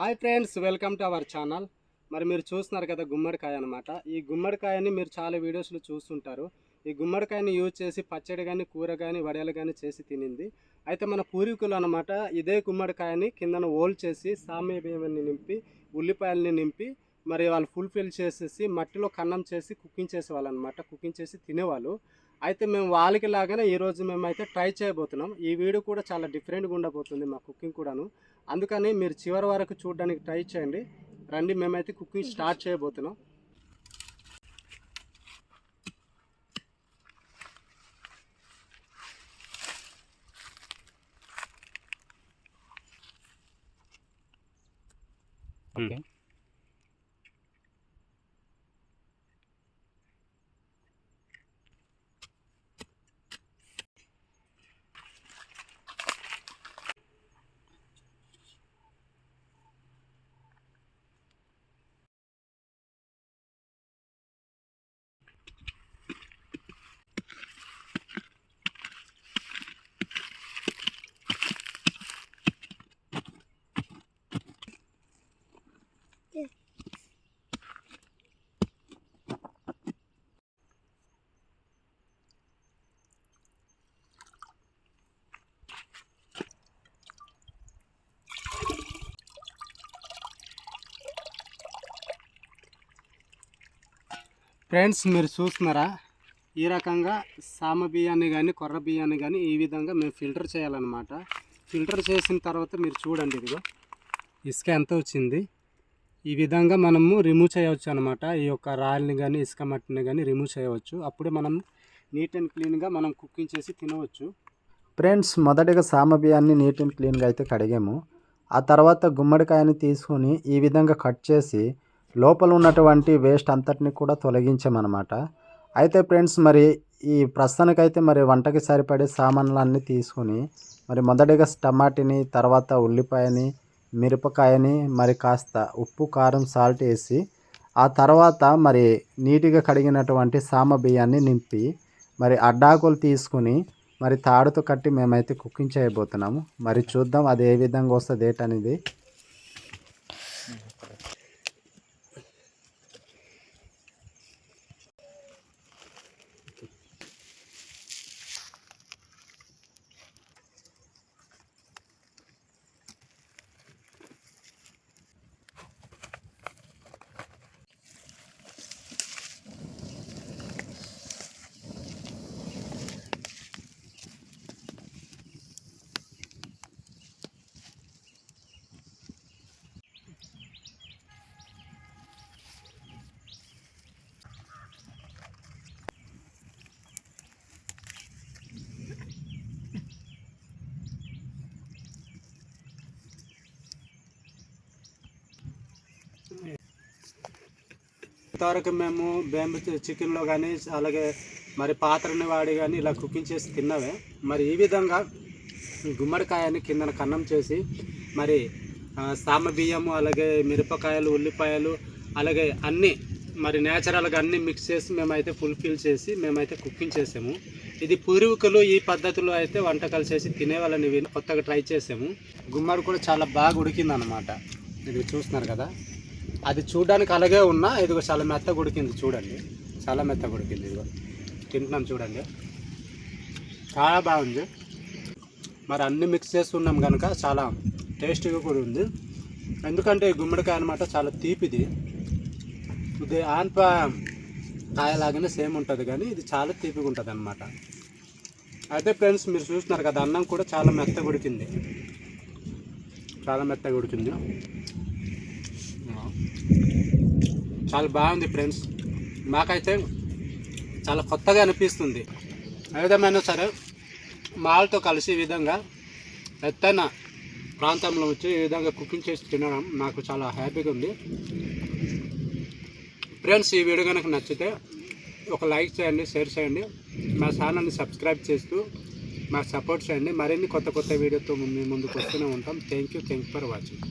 Hi friends welcome to our channel. మరి మీరు చూస్తున్నారు కదా గుమ్మడికాయ అనమాట ఈ గుమ్మడికాయని మీరు చాలా వీడియోస్లో చూస్తుంటారు. ఈ గుమ్మడికాయని యూజ్ చేసి పచ్చడి కానీ కూర కానీ వడేలు కానీ చేసి తినింది. అయితే మన పూర్వీకులు అనమాట ఇదే గుమ్మడికాయని కిందన ఓల్ చేసి సామ్య బియ్యాన్ని నింపి ఉల్లిపాయలని నింపి మరి వాళ్ళు ఫుల్ఫిల్ చేసేసి మట్టిలో కన్నం చేసి కుకింగ్ చేసేవాళ్ళు అనమాట కుకింగ్ చేసి తినేవాళ్ళు. అయితే మేము వాళ్ళకి లాగానే ఈరోజు మేమైతే ట్రై చేయబోతున్నాం. ఈ వీడియో కూడా చాలా డిఫరెంట్గా ఉండబోతుంది మా కుకింగ్ కూడాను. అందుకని మీరు చివరి వరకు చూడడానికి ట్రై చేయండి. రండి మేమైతే కుకింగ్ స్టార్ట్ చేయబోతున్నాం. ఓకే. ఫ్రెండ్స్ మీరు చూస్తున్నారా? ఈ రకంగా సామ బియ్యాన్ని కానీ కొర్ర బియ్యాన్ని కానీ ఈ విధంగా మేము ఫిల్టర్ చేయాలన్నమాట. ఫిల్టర్ చేసిన తర్వాత మీరు చూడండి ఇదిగో. ఇసుక ఎంత వచ్చింది? ఈ విధంగా మనము రిమూవ్ చేయవచ్చు అనమాట ఈ యొక్క రాయిల్ని కానీ ఇసుక మట్టిని కానీ రిమూవ్ చేయవచ్చు. అప్పుడే మనం నీట్ అండ్ క్లీన్గా మనం కుకింగ్ చేసి తినవచ్చు. ఫ్రెండ్స్ మొదటగా సామ బియ్యాన్ని నీట్ అండ్ క్లీన్గా అయితే కడిగాము. ఆ తర్వాత గుమ్మడికాయని తీసుకొని ఈ విధంగా కట్ చేసి లోపల ఉన్నటువంటి వేస్ట్ అంతటిని కూడా తొలగించామన్నమాట. అయితే ఫ్రెండ్స్ మరి ఈ ప్రస్తుతానికైతే మరి వంటకి సరిపడే సామాన్లన్నీ తీసుకొని మరి మొదటిగా టమాటిని తర్వాత ఉల్లిపాయని మిరపకాయని మరి కాస్త ఉప్పు కారం సాల్ట్ వేసి ఆ తర్వాత మరి నీట్గా కడిగినటువంటి సామ బియ్యాన్ని నింపి మరి అడ్డాకులు తీసుకుని మరి తాడుతో కట్టి మేమైతే కుకింగ్ చేయబోతున్నాము. మరి చూద్దాం అది ఏ విధంగా వస్తుంది ఏంటనేది ఇంతవరకు మేము బేంబు చికెన్లో కానీ అలాగే మరి పాత్రని వాడి కానీ ఇలా కుకింగ్ చేసి తిన్నవే. మరి ఈ విధంగా గుమ్మడికాయని కిందన కన్నం చేసి మరి సామ బియ్యము అలాగే మిరపకాయలు ఉల్లిపాయలు అలాగే అన్నీ మరి నేచురల్గా అన్నీ మిక్స్ చేసి మేమైతే ఫుల్ఫిల్ చేసి మేమైతే కుకింగ్ చేసాము. ఇది పూర్వీకులు ఈ పద్ధతిలో అయితే వంటకాలు చేసి తినేవాళ్ళని కొత్తగా ట్రై చేసాము. గుమ్మడి కూడా చాలా బాగా ఉడికిందనమాట. ఇది చూస్తున్నారు కదా? అది చూడడానికి అలాగే ఉన్నా ఇదిగో చాలా మెత్త ఉడికింది చూడండి. చాలా మెత్త ఉడికింది ఇదిగో. తింటున్నాం చూడండి. చాలా బాగుంది. మరి అన్ని మిక్స్ చేస్తున్నాం కనుక చాలా టేస్టీగా కూడా ఉంది. ఎందుకంటే ఈ గుమ్మడికాయ అనమాట చాలా తీపిది. ఇది ఆన్ప కాయలాగానే సేమ్ ఉంటుంది కానీ ఇది చాలా తీపిగా ఉంటుంది అనమాట అయితే ఫ్రెండ్స్ మీరు చూస్తున్నారు కదా అన్నం కూడా చాలా మెత్తగా ఉడికింది చాలా మెత్తగా ఉడికింది చాలా బాగుంది ఫ్రెండ్స్. మాకైతే చాలా కొత్తగా అనిపిస్తుంది. ఏ విధమైనా సరే మాలతో కలిసి ఈ విధంగా ఎత్తైన ప్రాంతంలో వచ్చి ఈ విధంగా కుకింగ్ చేసి తినడం నాకు చాలా హ్యాపీగా ఉంది. ఫ్రెండ్స్ ఈ వీడియో కనుక నచ్చితే ఒక లైక్ చేయండి షేర్ చేయండి. మా ఛానల్ని సబ్స్క్రైబ్ చేస్తూ మాకు సపోర్ట్ చేయండి. మరిన్ని కొత్త కొత్త వీడియోతో మీ ముందుకు వస్తూనే ఉంటాం. Thank you thank for watching